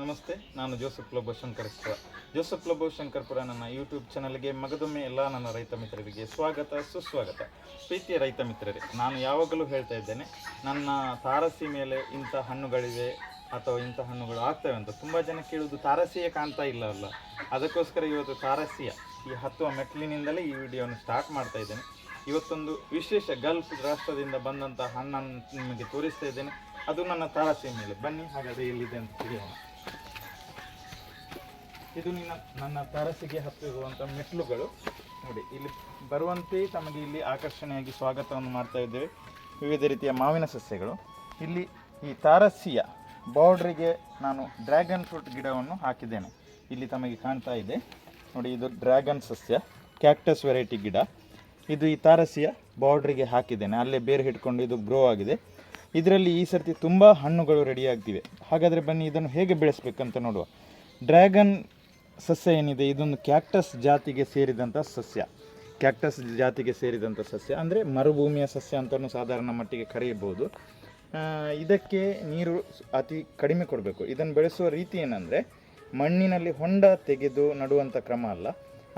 ನಮಸ್ತೆ, ನಾನು ಜೋಸೆಫ್ ಲೋಬೋ ಶಂಕರಪುರ ಜೋಸೆಫ್ ಲೋಬೋ ಶಂಕರ್ಪುರ ನನ್ನ ಯೂಟ್ಯೂಬ್ ಚಾನಲ್ಗೆ ಮಗದೊಮ್ಮೆ ಎಲ್ಲ ನನ್ನ ರೈತ ಮಿತ್ರರಿಗೆ ಸ್ವಾಗತ, ಸುಸ್ವಾಗತ. ಪ್ರೀತಿಯ ರೈತ ಮಿತ್ರರೇ, ನಾನು ಯಾವಾಗಲೂ ಹೇಳ್ತಾ ಇದ್ದೇನೆ, ನನ್ನ ತಾರಸಿ ಮೇಲೆ ಇಂಥ ಹಣ್ಣುಗಳಿವೆ ಅಥವಾ ಇಂಥ ಹಣ್ಣುಗಳು ಆಗ್ತವೆ ಅಂತ. ತುಂಬ ಜನ ಕೇಳುವುದು ತಾರಸಿಯ ಕಾಣ್ತಾ ಇಲ್ಲ ಅಲ್ಲ. ಅದಕ್ಕೋಸ್ಕರ ಇವತ್ತು ತಾರಸಿಯ ಈ ಹತ್ತುವ ಮೆಟ್ಲಿನಿಂದಲೇ ಈ ವಿಡಿಯೋವನ್ನು ಸ್ಟಾರ್ಟ್ ಮಾಡ್ತಾ ಇದ್ದೇನೆ. ಇವತ್ತೊಂದು ವಿಶೇಷ ಗಲ್ಫ್ ರಾಷ್ಟ್ರದಿಂದ ಬಂದಂಥ ಹಣ್ಣನ್ನು ನಿಮಗೆ ತೋರಿಸ್ತಾ ಇದ್ದೇನೆ. ಅದು ನನ್ನ ತಾರಸಿ ಮೇಲೆ. ಬನ್ನಿ, ಹಾಗಾದರೆ ಎಲ್ಲಿದೆ ಅಂತ ತಿಳಿಯೋಣ. ಇದು ನಿನ್ನ, ನನ್ನ ತಾರಸಿಗೆ ಹತ್ತಿರುವಂಥ ಮೆಟ್ಲುಗಳು ನೋಡಿ, ಇಲ್ಲಿ ಬರುವಂತೆ ತಮಗೆ ಇಲ್ಲಿ ಆಕರ್ಷಣೆಯಾಗಿ ಸ್ವಾಗತವನ್ನು ಮಾಡ್ತಾ ಇದ್ದೇವೆ. ವಿವಿಧ ರೀತಿಯ ಮಾವಿನ ಸಸ್ಯಗಳು. ಇಲ್ಲಿ ಈ ತಾರಸಿಯ ಬಾರ್ಡ್ರಿಗೆ ನಾನು ಡ್ರ್ಯಾಗನ್ ಫ್ರೂಟ್ ಗಿಡವನ್ನು ಹಾಕಿದ್ದೇನೆ. ಇಲ್ಲಿ ತಮಗೆ ಕಾಣ್ತಾ ಇದೆ. ನೋಡಿ, ಇದು ಡ್ರ್ಯಾಗನ್ ಸಸ್ಯ, ಕ್ಯಾಕ್ಟಸ್ ವೆರೈಟಿ ಗಿಡ. ಇದು ಈ ತಾರಸಿಯ ಬಾರ್ಡ್ರಿಗೆ ಹಾಕಿದ್ದೇನೆ. ಅಲ್ಲೇ ಬೇರೆ ಹಿಡ್ಕೊಂಡು ಇದು ಗ್ರೋ ಆಗಿದೆ. ಇದರಲ್ಲಿ ಈ ಸರ್ತಿ ತುಂಬ ಹಣ್ಣುಗಳು ರೆಡಿಯಾಗ್ತಿವೆ ಹಾಗಾದರೆ ಬನ್ನಿ ಇದನ್ನು ಹೇಗೆ ಬೆಳೆಸಬೇಕಂತ ನೋಡುವ. ಡ್ರ್ಯಾಗನ್ ಸಸ್ಯ ಏನಿದೆ? ಇದೊಂದು ಕ್ಯಾಕ್ಟಸ್ ಜಾತಿಗೆ ಸೇರಿದಂಥ ಸಸ್ಯ. ಕ್ಯಾಕ್ಟಸ್ ಜಾತಿಗೆ ಸೇರಿದಂಥ ಸಸ್ಯ. ಅಂದರೆ ಮರುಭೂಮಿಯ ಸಸ್ಯ ಅಂತಲೂ ಸಾಧಾರಣ ಮಟ್ಟಿಗೆ ಕರೆಯಬಹುದು. ಇದಕ್ಕೆ ನೀರು ಅತಿ ಕಡಿಮೆ ಕೊಡಬೇಕು. ಇದನ್ನು ಬೆಳೆಸುವ ರೀತಿ ಏನಂದರೆ, ಮಣ್ಣಿನಲ್ಲಿ ಹೊಂಡ ತೆಗೆದು ನಡುವಂಥ ಕ್ರಮ ಅಲ್ಲ.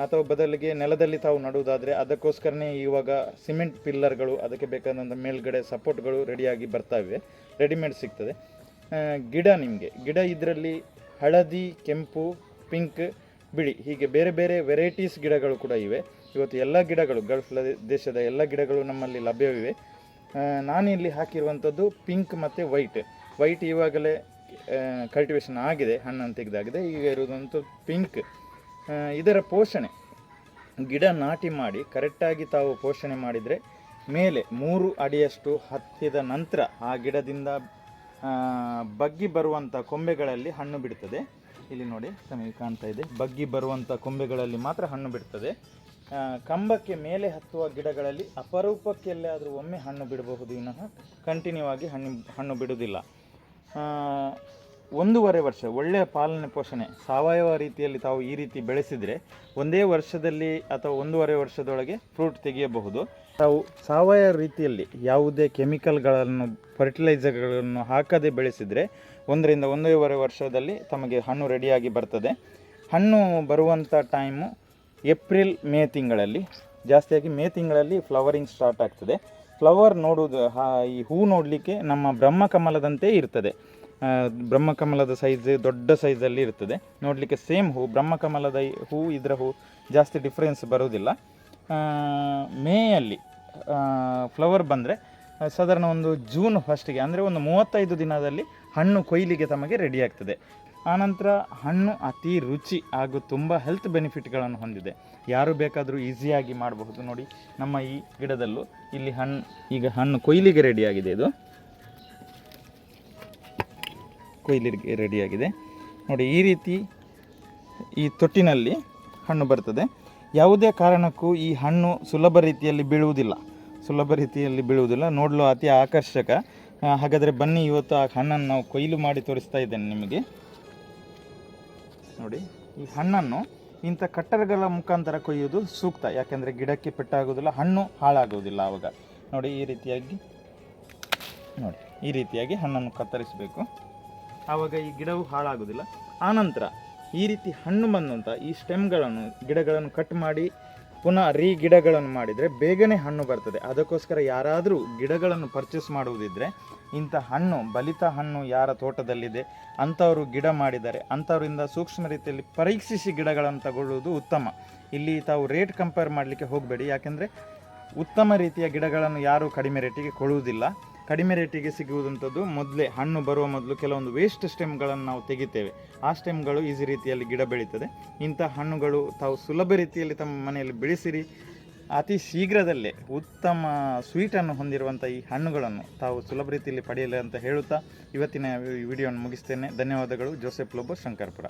ಅಥವಾ ಬದಲಿಗೆ ನೆಲದಲ್ಲಿ ತಾವು ನಡುವುದಾದರೆ ಅದಕ್ಕೋಸ್ಕರನೇ ಇವಾಗ ಸಿಮೆಂಟ್ ಪಿಲ್ಲರ್ಗಳು, ಅದಕ್ಕೆ ಬೇಕಾದಂಥ ಮೇಲ್ಗಡೆ ಸಪೋರ್ಟ್ಗಳು ರೆಡಿಯಾಗಿ ಬರ್ತಾ ಇವೆ ರೆಡಿಮೇಡ್ ಸಿಗ್ತದೆ. ಗಿಡ ನಿಮಗೆ. ಗಿಡ ಇದರಲ್ಲಿ ಹಳದಿ, ಕೆಂಪು ಪಿಂಕ್, ಬಿಳಿ, ಹೀಗೆ ಬೇರೆ ಬೇರೆ ವೆರೈಟೀಸ್ ಗಿಡಗಳು ಕೂಡ ಇವೆ. ಇವತ್ತು ಎಲ್ಲ ಗಿಡಗಳು, ಗಲ್ಫ್ ದೇಶದ ಎಲ್ಲ ಗಿಡಗಳು ನಮ್ಮಲ್ಲಿ ಲಭ್ಯವಿವೆ. ನಾನು ನಾನಿಲ್ಲಿ ಹಾಕಿರುವಂಥದ್ದು ಪಿಂಕ್ ಮತ್ತು ವೈಟ್. ವೈಟ್ ಇವಾಗಲೇ ಕಲ್ಟಿವೇಷನ್ ಆಗಿದೆ, ಹಣ್ಣನ್ನು ತೆಗೆದಾಗಿದೆ. ಈಗ ಇರುವುದಂತೂ ಪಿಂಕ್. ಇದರ ಪೋಷಣೆ. ಗಿಡ ನಾಟಿ ಮಾಡಿ ಕರೆಕ್ಟಾಗಿ ತಾವು ಪೋಷಣೆ ಮಾಡಿದರೆ ಮೇಲೆ ಮೂರು ಅಡಿಯಷ್ಟು ಹತ್ತಿದ ನಂತರ ಆ ಗಿಡದಿಂದ ಬಗ್ಗಿ ಬರುವಂಥ ಕೊಂಬೆಗಳಲ್ಲಿ ಹಣ್ಣು ಬಿಡ್ತದೆ. ಇಲ್ಲಿ ನೋಡಿ ನಮಗೆ ಕಾಣ್ತಾ ಇದೆ. ಬಗ್ಗಿ ಬರುವಂಥ ಕೊಂಬೆಗಳಲ್ಲಿ ಮಾತ್ರ ಹಣ್ಣು ಬಿಡ್ತದೆ. ಕಂಬಕ್ಕೆ ಮೇಲೆ ಹತ್ತುವ ಗಿಡಗಳಲ್ಲಿ ಅಪರೂಪಕ್ಕೆ ಆದರೂ ಒಮ್ಮೆ ಹಣ್ಣು ಬಿಡಬಹುದು. ವಿನಃ ಕಂಟಿನ್ಯೂ ಆಗಿ ಹಣ್ಣು ಹಣ್ಣು ಬಿಡುವುದಿಲ್ಲ. ಒಂದೂವರೆ ವರ್ಷ ಒಳ್ಳೆಯ ಪಾಲನೆ ಪೋಷಣೆ, ಸಾವಯವ ರೀತಿಯಲ್ಲಿ ತಾವು ಈ ರೀತಿ ಬೆಳೆಸಿದರೆ ಒಂದೇ ವರ್ಷದಲ್ಲಿ ಅಥವಾ ಒಂದೂವರೆ ವರ್ಷದೊಳಗೆ ಫ್ರೂಟ್ ತೆಗೆಯಬಹುದು. ತಾವು ಸಾವಯವ ರೀತಿಯಲ್ಲಿ ಯಾವುದೇ ಕೆಮಿಕಲ್ಗಳನ್ನು ಫರ್ಟಿಲೈಸರ್ಗಳನ್ನು ಹಾಕದೆ ಬೆಳೆಸಿದರೆ ಒಂದರಿಂದ ಒಂದೂವರೆ ವರ್ಷದಲ್ಲಿ ತಮಗೆ ಹಣ್ಣು ರೆಡಿಯಾಗಿ ಬರ್ತದೆ. ಹಣ್ಣು ಬರುವಂಥ ಟೈಮು ಏಪ್ರಿಲ್, ಮೇ ತಿಂಗಳಲ್ಲಿ, ಜಾಸ್ತಿಯಾಗಿ ಮೇ ತಿಂಗಳಲ್ಲಿ ಫ್ಲವರಿಂಗ್ ಸ್ಟಾರ್ಟ್ ಆಗ್ತದೆ. ಫ್ಲವರ್ ನೋಡುವುದು ಈ ಹೂ ನೋಡಲಿಕ್ಕೆ ನಮ್ಮ ಬ್ರಹ್ಮಕಮಲದಂತೆ ಇರ್ತದೆ. ಬ್ರಹ್ಮ ಬ್ರಹ್ಮಕಮಲದ ಸೈಜ್ ದೊಡ್ಡ ಸೈಜಲ್ಲಿ ಇರ್ತದೆ. ನೋಡಲಿಕ್ಕೆ ಸೇಮ್ ಹೂ, ಬ್ರಹ್ಮಕಮಲದ ಹೂ, ಇದರ ಹೂ ಜಾಸ್ತಿ ಡಿಫ್ರೆನ್ಸ್ ಬರೋದಿಲ್ಲ ಮೇಯಲ್ಲಿ ಫ್ಲವರ್ ಬಂದರೆ ಸಾಧಾರಣ ಒಂದು ಜೂನ್ ಫಸ್ಟಿಗೆ ಅಂದರೆ ಒಂದು ಮೂವತ್ತೈದು ದಿನದಲ್ಲಿ ಹಣ್ಣು ಕೊಯ್ಲಿಗೆ ತಮಗೆ ರೆಡಿ ಆಗ್ತದೆ. ಆನಂತರ ಹಣ್ಣು ಅತಿ ರುಚಿ ಹಾಗೂ ತುಂಬ ಹೆಲ್ತ್ ಬೆನಿಫಿಟ್ಗಳನ್ನು ಹೊಂದಿದೆ. ಯಾರು ಬೇಕಾದರೂ ಈಸಿಯಾಗಿ ಮಾಡಬಹುದು ನೋಡಿ. ನಮ್ಮ ಈ ಗಿಡದಲ್ಲೂ ಇಲ್ಲಿ ಹಣ್ಣು, ಈಗ ಹಣ್ಣು ಕೊಯ್ಲಿಗೆ ರೆಡಿಯಾಗಿದೆ ಇದು. ಕೊಯ್ಲಿಗೆ ರೆಡಿಯಾಗಿದೆ ನೋಡಿ, ಈ ರೀತಿ ಈ ತೊಟ್ಟಿನಲ್ಲಿ ಹಣ್ಣು ಬರ್ತದೆ. ಯಾವುದೇ ಕಾರಣಕ್ಕೂ ಈ ಹಣ್ಣು ಸುಲಭ ರೀತಿಯಲ್ಲಿ ಬೀಳುವುದಿಲ್ಲ. ಸುಲಭ ರೀತಿಯಲ್ಲಿ ಬೀಳುವುದಿಲ್ಲ. ನೋಡಲು ಅತಿ ಆಕರ್ಷಕ. ಹಾಗಾದರೆ ಬನ್ನಿ, ಇವತ್ತು ಆ ಹಣ್ಣನ್ನು ನಾವು ಕೊಯ್ಲು ಮಾಡಿ ತೋರಿಸ್ತಾ ಇದ್ದೇನೆ ನಿಮಗೆ. ನೋಡಿ, ಈ ಹಣ್ಣನ್ನು ಇಂಥ ಕಟ್ಟರ್ಗಳ ಮುಖಾಂತರ ಕೊಯ್ಯೋದು ಸೂಕ್ತ. ಯಾಕೆಂದರೆ ಗಿಡಕ್ಕೆ ಪೆಟ್ಟಾಗೋದಿಲ್ಲ ಹಣ್ಣು ಹಾಳಾಗೋದಿಲ್ಲ ಆವಾಗ ನೋಡಿ, ಈ ರೀತಿಯಾಗಿ, ನೋಡಿ, ಈ ರೀತಿಯಾಗಿ ಹಣ್ಣನ್ನು ಕತ್ತರಿಸಬೇಕು. ಆವಾಗ ಈ ಗಿಡವು ಹಾಳಾಗೋದಿಲ್ಲ ಆನಂತರ ಈ ರೀತಿ ಹಣ್ಣು ಬಂದಂಥ ಈ ಸ್ಟೆಮ್ಗಳನ್ನು, ಗಿಡಗಳನ್ನು ಕಟ್ ಮಾಡಿ ಪುನಃ ರೀ ಗಿಡಗಳನ್ನು ಮಾಡಿದರೆ ಬೇಗನೆ ಹಣ್ಣು ಬರ್ತದೆ. ಅದಕ್ಕೋಸ್ಕರ ಯಾರಾದರೂ ಗಿಡಗಳನ್ನು ಪರ್ಚೇಸ್ ಮಾಡುವುದಿದ್ದರೆ ಇಂಥ ಹಣ್ಣು, ಬಲಿತ ಹಣ್ಣು ಯಾರ ತೋಟದಲ್ಲಿದೆ, ಅಂಥವರು ಗಿಡ ಮಾಡಿದ್ದಾರೆ, ಅಂಥವರಿಂದ ಸೂಕ್ಷ್ಮ ರೀತಿಯಲ್ಲಿ ಪರೀಕ್ಷಿಸಿ ಗಿಡಗಳನ್ನು ತಗೊಳ್ಳುವುದು ಉತ್ತಮ. ಇಲ್ಲಿ ತಾವು ರೇಟ್ ಕಂಪೇರ್ ಮಾಡಲಿಕ್ಕೆ ಹೋಗಬೇಡಿ. ಯಾಕೆಂದರೆ ಉತ್ತಮ ರೀತಿಯ ಗಿಡಗಳನ್ನು ಯಾರೂ ಕಡಿಮೆ ರೇಟಿಗೆ ಕೊಳ್ಳುವುದಿಲ್ಲ ಕಡಿಮೆ ರೇಟಿಗೆ ಸಿಗುವುದಂಥದ್ದು ಮೊದಲೇ ಹಣ್ಣು ಬರುವ ಮೊದಲು ಕೆಲವೊಂದು ವೇಸ್ಟ್ ಸ್ಟೆಮ್ಗಳನ್ನು ನಾವು ತೆಗಿತೇವೆ. ಆ ಸ್ಟೆಮ್ಗಳು ಈಸಿ ರೀತಿಯಲ್ಲಿ ಗಿಡ ಬೆಳೀತದೆ. ಇಂಥ ಹಣ್ಣುಗಳು ತಾವು ಸುಲಭ ರೀತಿಯಲ್ಲಿ ತಮ್ಮ ಮನೆಯಲ್ಲಿ ಬೆಳೆಸಿರಿ. ಅತಿ ಶೀಘ್ರದಲ್ಲೇ ಉತ್ತಮ ಸ್ವೀಟನ್ನು ಹೊಂದಿರುವಂಥ ಈ ಹಣ್ಣುಗಳನ್ನು ತಾವು ಸುಲಭ ರೀತಿಯಲ್ಲಿ ಪಡೆಯಲಿ ಅಂತ ಹೇಳುತ್ತಾ ಇವತ್ತಿನ ವಿಡಿಯೋವನ್ನು ಮುಗಿಸ್ತೇನೆ. ಧನ್ಯವಾದಗಳು. ಜೋಸೆಫ್ ಲೋಬೋ, ಶಂಕರ್ಪುರ.